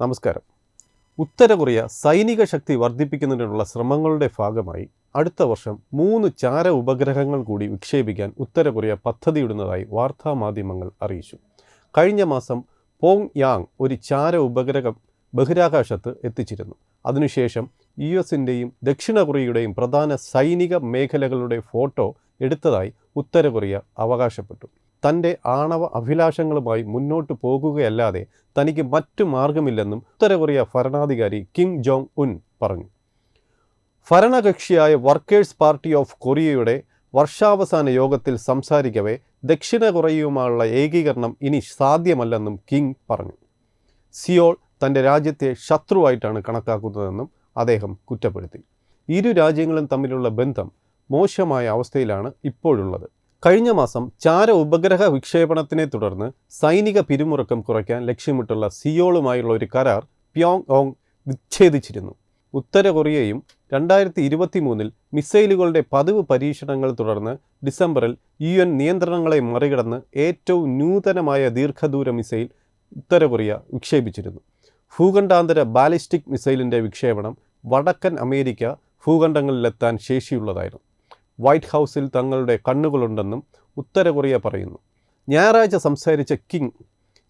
നമസ്കാരം. ഉത്തര കൊറിയ സൈനിക ശക്തി വർദ്ധിപ്പിക്കുന്നതിനുള്ള ശ്രമങ്ങളുടെ ഭാഗമായി അടുത്ത വർഷം മൂന്ന് ചാര ഉപഗ്രഹങ്ങൾ കൂടി വിക്ഷേപിക്കാൻ ഉത്തര കൊറിയ പദ്ധതിയിടുന്നതായി വാർത്താമാധ്യമങ്ങൾ അറിയിച്ചു. കഴിഞ്ഞ മാസം പോങ് യാങ് ഒരു ചാര ഉപഗ്രഹം ബഹിരാകാശത്ത് എത്തിച്ചിരുന്നു. അതിനുശേഷം യു എസിന്റെയും ദക്ഷിണ കൊറിയയുടെയും പ്രധാന സൈനിക മേഖലകളുടെ ഫോട്ടോ എടുത്തതായി ഉത്തര കൊറിയ അവകാശപ്പെട്ടു. തന്റെ ആണവ അഭിലാഷങ്ങളുമായി മുന്നോട്ടു പോകുകയല്ലാതെ തനിക്ക് മറ്റു മാർഗമില്ലെന്നും ഉത്തര കൊറിയ ഭരണാധികാരി കിം ജോങ് ഉൻ പറഞ്ഞു. ഭരണകക്ഷിയായ വർക്കേഴ്സ് പാർട്ടി ഓഫ് കൊറിയയുടെ വർഷാവസാന യോഗത്തിൽ സംസാരിക്കവേ ദക്ഷിണ കൊറിയയുമായുള്ള ഏകീകരണം ഇനി സാധ്യമല്ലെന്നും കിങ് പറഞ്ഞു. സിയോൾ തന്റെ രാജ്യത്തെ ശത്രുവായിട്ടാണ് കണക്കാക്കുന്നതെന്നും അദ്ദേഹം കുറ്റപ്പെടുത്തി. ഇരു രാജ്യങ്ങളും തമ്മിലുള്ള ബന്ധം മോശമായ അവസ്ഥയിലാണ് ഇപ്പോഴുള്ളത്. കഴിഞ്ഞ മാസം ചാര ഉപഗ്രഹ വിക്ഷേപണത്തിനെ തുടർന്ന് സൈനിക പിരിമുറുക്കം കുറയ്ക്കാൻ ലക്ഷ്യമിട്ടുള്ള സിയോളുമായുള്ള ഒരു കരാർ പ്യോങ് ഓങ് വിച്ഛേദിച്ചിരുന്നു. ഉത്തര കൊറിയയും രണ്ടായിരത്തി ഇരുപത്തി മൂന്നിൽ മിസൈലുകളുടെ പതിവ് പരീക്ഷണങ്ങൾ തുടർന്ന് ഡിസംബറിൽ യു എൻ നിയന്ത്രണങ്ങളെ മറികടന്ന് ഏറ്റവും നൂതനമായ ദീർഘദൂര മിസൈൽ ഉത്തര കൊറിയ വിക്ഷേപിച്ചിരുന്നു. ഭൂഖണ്ഡാന്തര ബാലിസ്റ്റിക് മിസൈലിന്റെ വിക്ഷേപണം വടക്കൻ അമേരിക്ക ഭൂഖണ്ഡങ്ങളിലെത്താൻ ശേഷിയുള്ളതായിരുന്നു. വൈറ്റ് ഹൗസിൽ തങ്ങളുടെ കണ്ണുകളുണ്ടെന്നും ഉത്തര കൊറിയ പറയുന്നു. ഞായറാഴ്ച സംസാരിച്ച കിങ്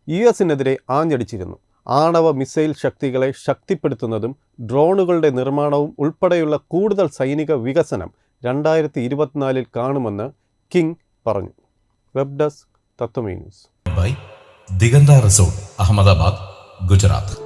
യു എസിനെതിരെ ആഞ്ഞടിച്ചിരുന്നു. ആണവ മിസൈൽ ശക്തികളെ ശക്തിപ്പെടുത്തുന്നതും ഡ്രോണുകളുടെ നിർമ്മാണവും ഉൾപ്പെടെയുള്ള കൂടുതൽ സൈനിക വികസനം രണ്ടായിരത്തി ഇരുപത്തിനാലിൽ കാണുമെന്ന് കിങ് പറഞ്ഞു. Web desk തത്വമേ news. By Diganta resort Ahmedabad Gujarat.